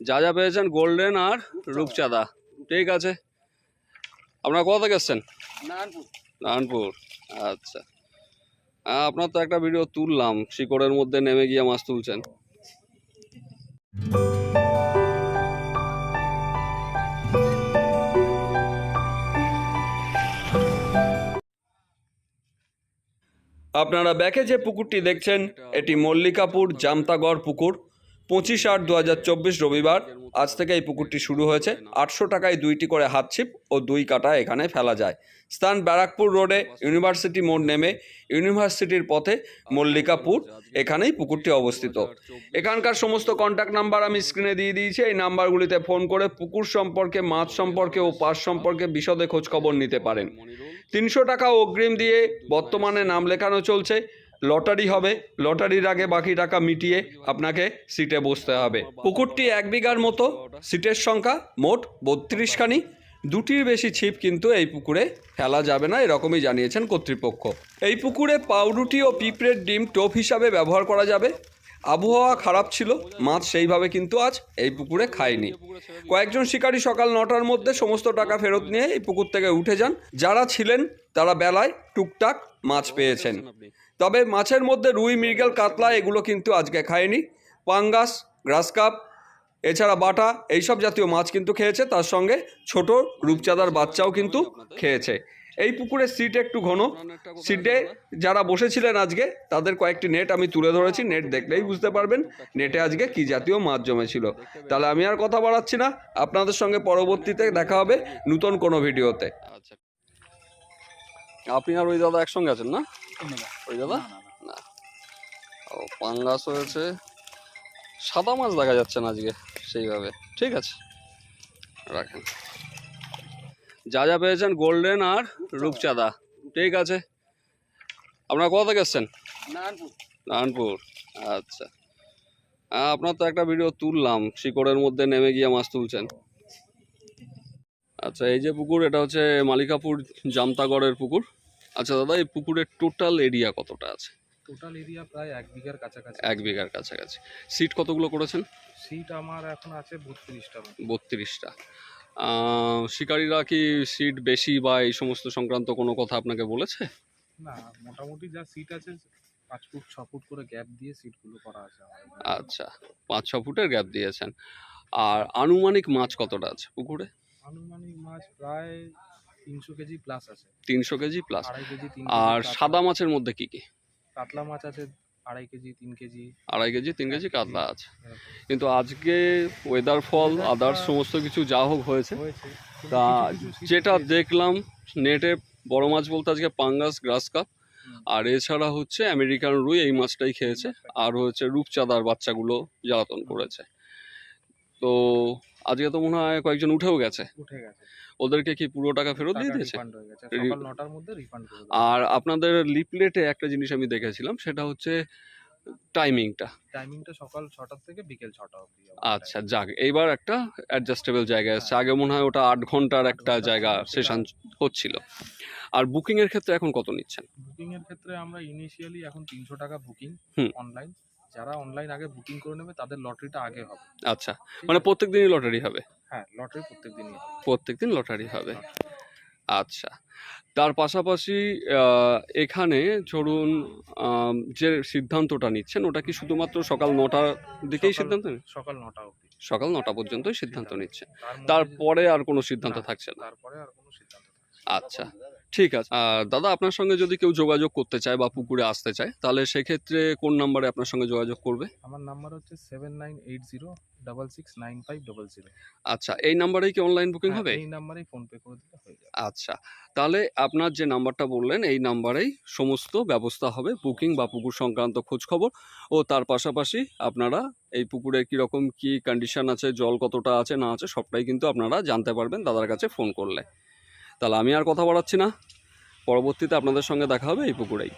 যা যা পেয়েছেন গোল্ডেন আর রূপচাঁদা। ঠিক আছে। আপনারা কোথা থেকে এসছেন? নারায়ণপুর। আচ্ছা। হ্যাঁ আপনার তো একটা ভিডিও তুললাম শিকড়ের মধ্যে নেমে গিয়ে মাছ তুলছেন। আপনারা ব্যাকে যে পুকুরটি দেখছেন এটি মল্লিকাপুর জামতাগড় পুকুর। পঁচিশ আট দু রবিবার, আজ থেকে এই পুকুরটি শুরু হয়েছে। আটশো টাকায় দুইটি করে হাত ছিপ ও দুই কাটা এখানে ফেলা যায়। স্থান ব্যারাকপুর রোডে, ইউনিভার্সিটি মোড় নেমে ইউনিভার্সিটির পথে মল্লিকাপুর, এখানেই পুকুরটি অবস্থিত। এখানকার সমস্ত কন্ট্যাক্ট নাম্বার আমি স্ক্রিনে দিয়ে দিয়েছি। এই নাম্বারগুলিতে ফোন করে পুকুর সম্পর্কে, মাছ সম্পর্কে ও পাস সম্পর্কে বিশদে খোঁজখবর নিতে পারেন। তিনশো টাকা অগ্রিম দিয়ে বর্তমানে নাম লেখানো চলছে। লটারি হবে, লটারির আগে বাকি টাকা মিটিয়ে আপনাকে সিটে বসতে হবে। পুকুরটি এক বিঘার মতো, সিটের সংখ্যা মোট বত্রিশখানি। দুটির বেশি ছিপ কিন্তু এই পুকুরে ফেলা যাবে না, এরকমই জানিয়েছেন কর্তৃপক্ষ। এই পুকুরে পাউরুটি ও পিঁপড়ের ডিম টোপ হিসাবে ব্যবহার করা যাবে। আবহাওয়া খারাপ ছিল, মাছ সেইভাবে কিন্তু আজ এই পুকুরে খায়নি। কয়েকজন শিকারী সকাল নটার মধ্যে সমস্ত টাকা ফেরত নিয়ে এই পুকুর থেকে উঠে যান। যারা ছিলেন, তারা বেলায় টুকটাক মাছ পেয়েছেন। তবে মাছের মধ্যে রুই, মৃগেল, কাতলা এগুলো কিন্তু আজকে খায়নি। পাঙ্গাস, গ্রাসকাপ, এছাড়া বাটা, এইসব জাতীয় মাছ কিন্তু খেয়েছে। তার সঙ্গে ছোট রূপচাঁদার বাচ্চাও কিন্তু খেয়েছে। এই পুকুরের সিট একটু ঘন। সিটে যারা বসেছিলেন আজকে, তাদের কয়েকটি নেট আমি তুলে ধরেছি। নেট দেখলেই বুঝতে পারবেন নেটে আজকে কি জাতীয় মাছ জমেছিল। তাহলে আমি আর কথা বাড়াচ্ছি না। আপনাদের সঙ্গে পরবর্তীতে দেখা হবে নতুন কোনো ভিডিওতে। আচ্ছা আপনি আর ওই দাদা একসঙ্গে আছেন না? ওই দাদা? না ও পাঙ্গাস হয়েছে। সাদা মাছ দেখা যাচ্ছে না আজকে সেইভাবে। ঠিক আছে। রাখেন। যা যা পেয়েছেন গোল্ডেন আর রূপচাঁদা। ঠিক আছে। আপনারা কোথা থেকে এসছেন? নারায়ণপুর। আচ্ছা। হ্যাঁ আপনার তো একটা ভিডিও তুললাম শিকড়ের মধ্যে নেমে গিয়ে মাছ তুলছেন। আচ্ছা এই যে পুকুর এটা হচ্ছে মালিকাপুর জামতাগড়ের পুকুর। আচ্ছা দাদা এই পুকুরের টোটাল এরিয়া কতটা আছে? টোটাল এরিয়া প্রায় এক বিঘার কাছাকাছি। এক বিঘার কাছাকাছি। সিট কতগুলো করেছেন? সিট আমার এখন আছে বত্রিশটা বত্রিশটা। শিকারীরা কি সিট বেশি বা এই সমস্ত সংক্রান্ত কোনো কথা আপনাকে বলেছে? না মোটামুটি যা সিট আছে পাঁচ ফুট ছ ফুট করে গ্যাপ দিয়ে সিটগুলো করা আছে আচ্ছা পাঁচ ছ ফুটের গ্যাপ দিয়েছেন। আর আনুমানিক মাছ কতটা আছে পুকুরে? আনুমানিক মাছ প্রায় তিনশো কেজি প্লাস আছে। তিনশো কেজি প্লাস আর সাদা মাছের মধ্যে কি কি? কাতলা মাছ আছে আড়াই কেজি তিন কেজি। আড়াই কেজি তিন কেজি কাতলা আছে। কিন্তু আজকে ওয়েদার ফল আদার্স সমস্ত কিছু যা হোক হয়েছে। তা যেটা দেখলাম নেটে বড় মাছ বলতে আজকে পাঙ্গাস গ্রাস কাপ আর এছাড়া হচ্ছে আমেরিকান রুই এই মাছটাই খেয়েছে। আর হচ্ছে রূপচাঁদার বাচ্চাগুলো জ্বালাতন করেছে। তো আজকে তো মনে হয় কয়েকজন উঠেও গেছে। উঠে গেছে। ওদেরকে কি পুরো টাকা ফেরত দিয়ে দিয়েছে? রিফান্ড হয়ে গেছে। রি- সকাল নটার মধ্যে রিফান্ড আর আপনাদের লিপলেটে একটা জিনিস আমি দেখেছিলাম সেটা হচ্ছে টাইমিংটা টাইমিংটা সকাল ছটার থেকে বিকেল ছটা অবধি আচ্ছা যাক এইবার একটা অ্যাডজাস্টেবল জায়গা এসছে। আগে মনে হয় ওটা আট ঘণ্টার একটা জায়গা সেশন হচ্ছিল। আর বুকিং এর ক্ষেত্রে এখন কত নিচ্ছেন? বুকিং এর ক্ষেত্রে আমরা ইনিশিয়ালি এখন তিনশো টাকা বুকিং। অনলাইন যারা অনলাইন আগে বুকিং করে নেবে তাদের লটারিটা আগে হবে। আচ্ছা মানে প্রত্যেক দিনই লটারি হবে? হ্যাঁ লটারি প্রত্যেক দিনই হবে। প্রত্যেক দিন লটারি হবে আচ্ছা তার পাশাপাশি এখানে ধরুন যে সিদ্ধান্তটা নিচ্ছেন ওটা কি শুধুমাত্র সকাল নটার দিকেই সিদ্ধান্ত? সকাল নটা অবধি। সকাল নটা পর্যন্তই সিদ্ধান্ত নিচ্ছেন। মধ্যে তারপরে আর কোনো সিদ্ধান্ত থাকছে না? তারপরে আর কোনো সিদ্ধান্ত আচ্ছা। ঠিক আছে। আর দাদা আপনার সঙ্গে যদি কেউ যোগাযোগ করতে চায় বা পুকুরে আসতে চায় তাহলে সেক্ষেত্রে কোন নাম্বারে আপনার সঙ্গে যোগাযোগ করবে? আমার নাম্বার হচ্ছে seven nine eight zero double six nine five double zero আচ্ছা এই নাম্বারেই কি অনলাইন বুকিং হবে? এই নাম্বারেই ফোন পে করে দিলে হয়ে যাবে। আচ্ছা তাহলে আপনার যে নাম্বারটা বললেন এই নাম্বারেই সমস্ত ব্যবস্থা হবে বুকিং বা পুকুর সংক্রান্ত খোঁজ খবর ও তার পাশাপাশি আপনারা এই পুকুরে কীরকম কি কন্ডিশন আছে জল কতটা আছে না আছে সবটাই কিন্তু আপনারা জানতে পারবেন দাদার কাছে ফোন করলে। তাহলে আমি আর কথা বাড়াচ্ছি না। পরবর্তীতে আপনাদের সঙ্গে দেখা হবে এই পুকুরেই।